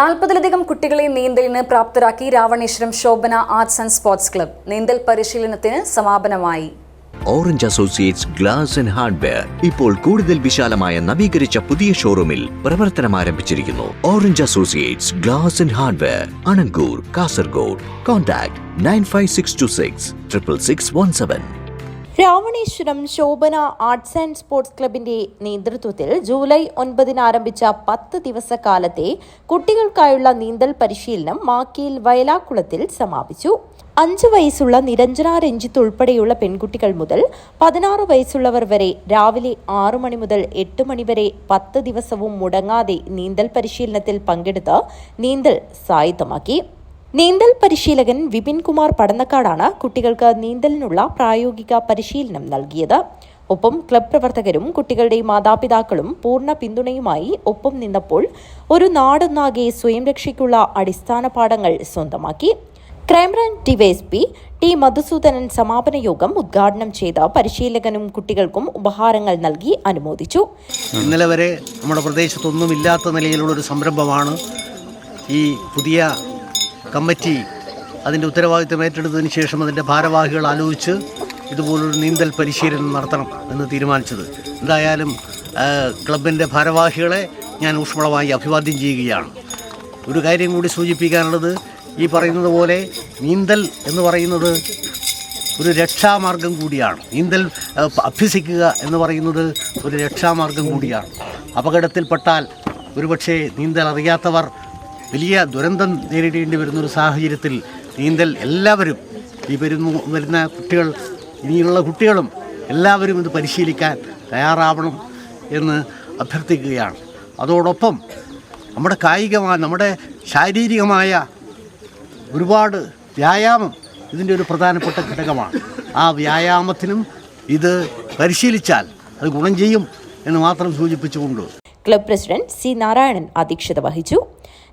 നാൽപ്പതിലധികം കുട്ടികളെ നീന്തലിന് പ്രാപ്തരാക്കി Ravaneshwaram Shobhana arts and sports club നീന്തൽ പരിശീലനത്തിന് സമാപനമായി. Orange associates glass and hardware ഇപ്പോൾ കൂടുതൽ വിശാലമായ നവീകരിച്ച പുതിയ ഷോറൂമിൽ പ്രവർത്തനം ആരംഭിച്ചിരിക്കുന്നു. Orange associates glass and hardware Anangoor Kasaragod contact nine five six two six triple six one seven Ravaneshwaram Shobhana arts and sports ക്ലബിന്റെ നേതൃത്വത്തിൽ ജൂലൈ ഒൻപതിന് ആരംഭിച്ച പത്ത് ദിവസക്കാലത്തെ കുട്ടികൾക്കായുള്ള നീന്തൽ പരിശീലനം മാക്കിയിൽ വയലാക്കുളത്തിൽ സമാപിച്ചു. അഞ്ച് വയസ്സുള്ള നിരഞ്ജന രഞ്ജിത്ത് ഉൾപ്പെടെയുള്ള പെൺകുട്ടികൾ മുതൽ പതിനാറ് വയസ്സുള്ളവർ വരെ രാവിലെ ആറു മണി മുതൽ എട്ട് മണിവരെ പത്ത് ദിവസവും മുടങ്ങാതെ നീന്തൽ പരിശീലനത്തിൽ പങ്കെടുത്ത് നീന്തൽ സായത്തമാക്കി നീന്തൽ പരിശീലകൻ വിപിൻ കുമാർ പടന്നക്കാടാണ് കുട്ടികൾക്ക് നീന്തലിനുള്ള പ്രായോഗിക പരിശീലനം നൽകിയത്. ഒപ്പം ക്ലബ് പ്രവർത്തകരും കുട്ടികളുടെ മാതാപിതാക്കളും പൂർണ പിന്തുണയുമായി ഒപ്പം നിന്നപ്പോൾ ഒരു നാടൊന്നാകെ സ്വയം രക്ഷയ്ക്കുള്ള അടിസ്ഥാന പാഠങ്ങൾ സ്വന്തമാക്കി. ക്രൈംബ്രാഞ്ച് ഡിവൈഎസ്പി ടി മധുസൂദനൻ സമാപന യോഗം ഉദ്ഘാടനം ചെയ്ത പരിശീലകനും കുട്ടികൾക്കും ഉപഹാരങ്ങൾ നൽകി അനുമോദിച്ചു. ഇന്നലെ വരെ നമ്മുടെ പ്രദേശത്തൊന്നുമില്ലാത്ത നിലയിലുള്ളൊരു സംരംഭമാണ് ഈ പുതിയ കമ്മിറ്റി അതിന്റെ ഉത്തരവാദിത്തം ഏറ്റെടുത്തതിന് ശേഷം അതിന്റെ ഭാരവാഹികൾ ആലോചിച്ച് ഇതുപോലൊരു നീന്തൽ പരിശീലനം നടത്തണം എന്ന് തീരുമാനിച്ചത്. എന്തായാലും ക്ലബിന്റെ ഭാരവാഹികളെ ഞാൻ ഊഷ്മളമായി അഭിവാദ്യം ചെയ്യുകയാണ്. ഒരു കാര്യം കൂടി സൂചിപ്പിക്കാനുള്ളത് ഈ പറയുന്നത് പോലെ നീന്തൽ എന്ന് പറയുന്നത് ഒരു രക്ഷാമാർഗം കൂടിയാണ്. നീന്തൽ അഭ്യസിക്കുക എന്ന് പറയുന്നത് ഒരു രക്ഷാമാർഗം കൂടിയാണ്. അപകടത്തിൽപ്പെട്ടാൽ ഒരുപക്ഷെ നീന്തൽ അറിയാത്തവർ വലിയ ദുരന്തം നേരിടേണ്ടി വരുന്നൊരു സാഹചര്യത്തിൽ നീന്തൽ എല്ലാവരും ഈ വരുന്നു വരുന്ന കുട്ടികൾ ഇനിയുള്ള കുട്ടികളും എല്ലാവരും ഇത് പരിശീലിക്കാൻ തയ്യാറാവണം എന്ന് അഭ്യർത്ഥിക്കുകയാണ്. അതോടൊപ്പം നമ്മുടെ കായികമായ നമ്മുടെ ശാരീരികമായ ഒരുപാട് വ്യായാമം ഇതിന്റെ ഒരു പ്രധാനപ്പെട്ട ഘടകമാണ്. ആ വ്യായാമത്തിനും ഇത് പരിശീലിച്ചാൽ അത് ഗുണം ചെയ്യും എന്ന് മാത്രം സൂചിപ്പിച്ചുകൊണ്ട് ക്ലബ് പ്രസിഡന്റ് സി നാരായണൻ അധ്യക്ഷത വഹിച്ചു.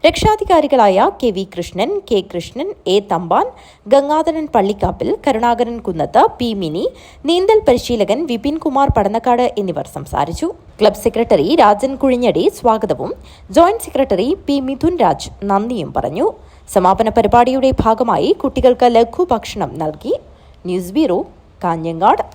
രക്ഷാധികാരികളായ K V Krishnan K Krishnan A Thampan Gangadharan Pallikkappil Karunakaran Kunnath P Mini നീന്തൽ പരിശീലകൻ വിപിൻ കുമാർ പടന്നക്കാട് എന്നിവർ സംസാരിച്ചു. ക്ലബ് സെക്രട്ടറി രാജൻ കുഴിഞ്ഞടി സ്വാഗതവും. Joint secretary P Midhun Raj നന്ദിയും പറഞ്ഞു. സമാപന പരിപാടിയുടെ ഭാഗമായി കുട്ടികൾക്ക് ലഘുഭക്ഷണം നൽകി. News bureau Kanhangad.